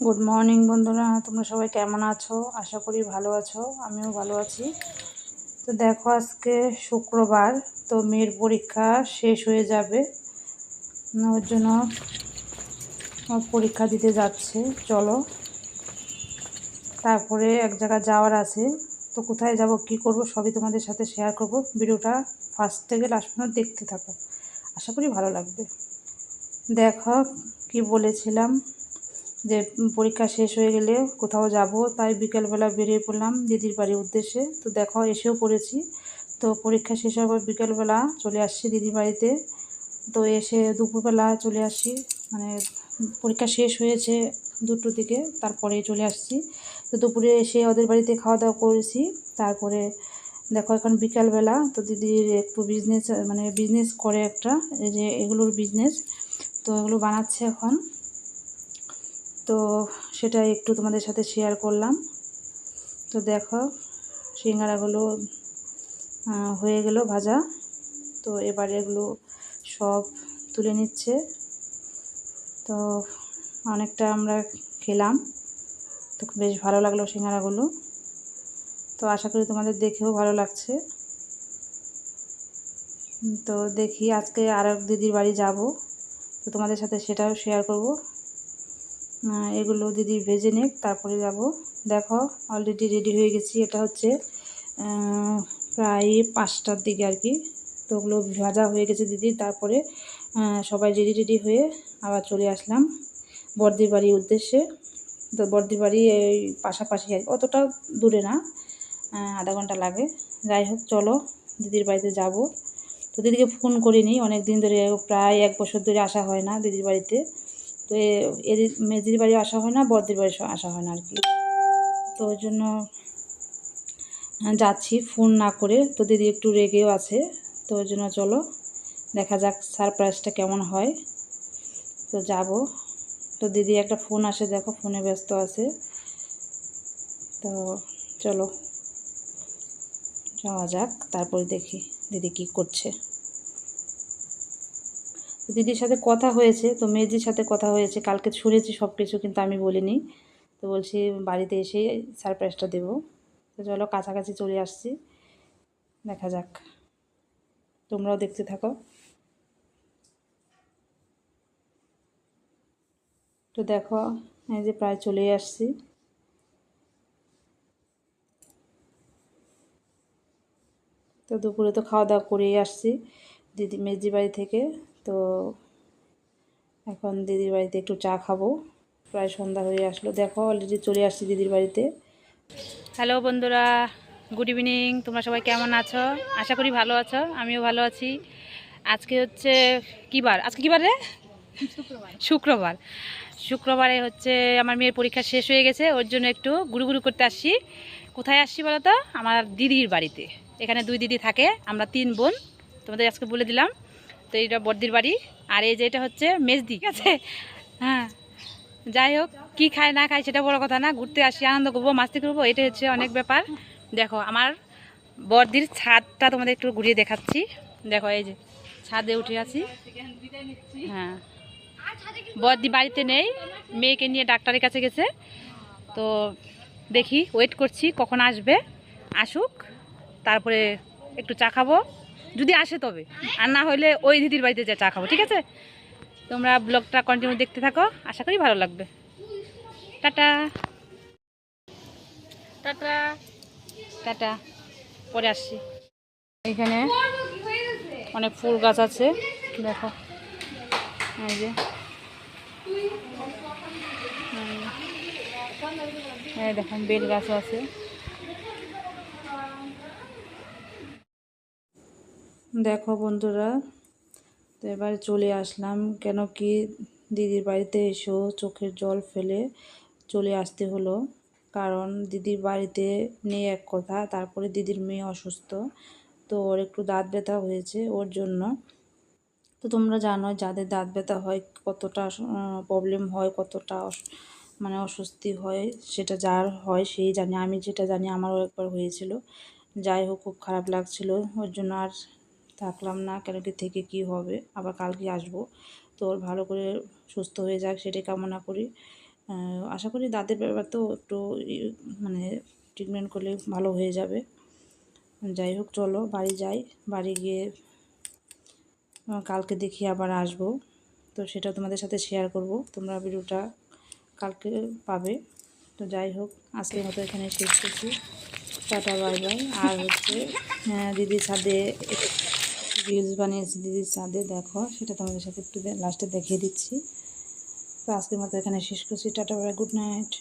Good morning বন্ধুরা। তোমরা সবাই কেমন আছো? আশা করি ভালো আছো। আমিও ভালো আছি। তো দেখো, আজকে শুক্রবার, তো মেয়ের পরীক্ষা শেষ হয়ে যাবে। ওর জন্য পরীক্ষা দিতে যাচ্ছে। চলো। তারপরে এক জায়গায় যাওয়ার আছে। তো কোথায় যাব, কি করব, সবই তোমাদের সাথে শেয়ার করব। ভিডিওটা ফার্স্ট থেকে লাস্ট পর্যন্ত দেখতে থাকো। আশা করি ভালো লাগবে। দেখো, কি বলেছিলাম। যে পরীক্ষা শেষ হয়ে গেলে কোথাও যাব, তাই বিকেলবেলা বেরিয়ে পড়লাম দিদির বাড়ির উদ্দেশ্যে। তো দেখো, এসেও পড়েছি। তো পরীক্ষা শেষ হওয়ার পর বিকেলবেলা চলে আসছি দিদির বাড়িতে। তো এসে দুপুরবেলা চলে আসছি। মানে পরীক্ষা শেষ হয়েছে দুটোর দিকে তারপরে চলে আসছি। তো দুপুরে এসে ওদের বাড়িতে খাওয়া দাওয়া করেছি। তারপরে দেখো, এখন বিকালবেলা। তো দিদির একটু বিজনেস মানে বিজনেস করে একটা, এই যে এগুলোর বিজনেস তো এগুলো বানাচ্ছে এখন। তো সেটা একটু তোমাদের সাথে শেয়ার করলাম। তো দেখো, সিঙ্গারাগুলো হয়ে গেল ভাজা। তো এবারে এগুলো সব তুলে নিচ্ছে। তো অনেকটা আমরা খেলাম। তো বেশ ভালো লাগল সিঙ্গারাগুলো। তো আশা করি তোমাদের দেখেও ভালো লাগছে। তো দেখি আজকে আর দিদির বাড়ি যাব। তো তোমাদের সাথে সেটাও শেয়ার করব। এগুলো দিদি ভেজে নিক, তারপরে যাব। দেখো অলরেডি রেডি হয়ে গেছি। এটা হচ্ছে প্রায় পাঁচটার দিকে আর কি। তো ওগুলো ভাজা হয়ে গেছে দিদি। তারপরে সবাই রেডি রেডি হয়ে আবার চলে আসলাম বর্দির বাড়ির উদ্দেশ্যে। তো বর্দির বাড়ি এই পাশাপাশি আর অতটা দূরে না আধা ঘণ্টা লাগে। যাই হোক, চলো দিদির বাড়িতে যাব। তো দিদিকে ফোন করিনি। অনেক দিন ধরে, প্রায় এক বছর ধরে আসা হয় না দিদির বাড়িতে। তো এদের মেজির বাড়ি আসা হয় না বড়দের বাড়ি আসা হয় না আর কি। তো ওই জন্য যাচ্ছি ফোন না করে। তো দিদি একটু রেগেও আছে। তো ওই জন্য চলো, দেখা যাক সারপ্রাইজটা কেমন হয়। তো যাব। তো দিদি একটা ফোন আসে, দেখো ফোনে ব্যস্ত আছে। তো চলো, যাওয়া যাক, তারপরে দেখি দিদি কি করছে। দিদির সাথে কথা হয়েছে, তো মেজির সাথে কথা হয়েছে, কালকে শুনেছি সব কিছু কিন্তু আমি বলিনি। তো বলছি বাড়িতে এসে সারপ্রাইজটা দেবো। তো চলো কাছাকাছি চলে আসছি, দেখা যাক। তোমরাও দেখতে থাকো। তো দেখো, এই যে প্রায় চলে আসছি। তো দুপুরে তো খাওয়া দাওয়া করেই আসছি, দিদি মেজি বাড়ি থেকে। তো এখন দিদির বাড়িতে একটু চা খাব। প্রায় সন্ধ্যা হয়ে আসলো। দেখো অলরেডি চলে আসছি দিদির বাড়িতে। হ্যালো বন্ধুরা গুড ইভিনিং তোমরা সবাই কেমন আছো? আশা করি ভালো আছো আমিও ভালো আছি। আজকে হচ্ছে কী বার? আজকে কী বার রে? শুক্রবার। শুক্রবারে। হচ্ছে আমার মেয়ের পরীক্ষা শেষ হয়ে গেছে ওর জন্য একটু গুরু গুরু করতে আসছি। কোথায় আসছি বলো তো? আমার দিদির বাড়িতে। এখানে দুই দিদি থাকে আমরা তিন বোন। তোমাদের আজকে বলে দিলাম। তো এইটা বর্দির বাড়ি। আর এই যে এটা হচ্ছে মেজদি, ঠিক আছে? হ্যাঁ। যাই হোক, কী খায়, না খায় সেটা বড় কথা না। ঘুরতে আসি, আনন্দ করব, মাস্তি করব এটা হচ্ছে অনেক ব্যাপার। দেখো, আমার বর্দির ছাদটা তোমাদের একটু ঘুরিয়ে দেখাচ্ছি। দেখো, এই যে ছাদে উঠে আছি। হ্যাঁ। বর্দি বাড়িতে নেই, মেয়েকে নিয়ে ডাক্তারের কাছে গেছে। তো দেখি ওয়েট করছি, কখন আসবে। আসুক, তারপরে একটু চা খাব। যদি আসে তবে। আর না হলে ওই দিদির বাড়িতে যা চা খাব ঠিক আছে? তোমরা ব্লগটা কন্টিনিউ দেখতে থাকো আশা করি ভালো লাগবে। টাটা। টাটা। টাটা। পরে আসছি। এখানে অনেক ফুল গাছ আছে দেখো। এই যে। এই দেখুন বেল গাছও আছে। দেখো বন্ধুরা, তো এবার চলে আসলাম। কেন কি দিদির বাড়িতে এসেও চোখের জল ফেলে চলে আসতে হলো। কারণ দিদির বাড়িতে নেই এক কথা, তারপরে দিদির মেয়ে অসুস্থ, তো ওর একটু দাঁত ব্যথা হয়েছে ওর জন্য। তো তোমরা জানো যাদের দাঁত ব্যথা হয়, কতটা প্রবলেম হয়, কতটা মানে অস্বস্তি হয়, সেটা যার হয় সেই জানে। আমি যেটা জানি, আমারও একবার হয়েছিল। যাই হোক, খুব খারাপ লাগছিল। ওর জন্য আর থাকলাম না কেন কি থেকে কি হবে? আবার কালকে আসব। তো ওর ভালো করে সুস্থ হয়ে যাক সেটাই কামনা করি। আশা করি দাঁতের ব্যাপার তো একটু মানে ট্রিটমেন্ট করলে ভালো হয়ে যাবে। যাই হোক, চলো বাড়ি যাই। বাড়ি গিয়ে কালকে দেখি আবার আসব। তো সেটা তোমাদের সাথে শেয়ার করব। তোমরা ভিডিওটা কালকে পাবে। তো যাই হোক, আজকের মতো এখানে শেষ করছি। Tata, bye bye. আর হচ্ছে দিদির ছাদে রিলস বানিয়েছি দিদির চাঁদে, দেখো, সেটা তোমাদের সাথে একটু লাস্টে দেখিয়ে দিচ্ছি। তো আজকের মতো এখানে শেষ করছি, টাটা বাই গুড নাইট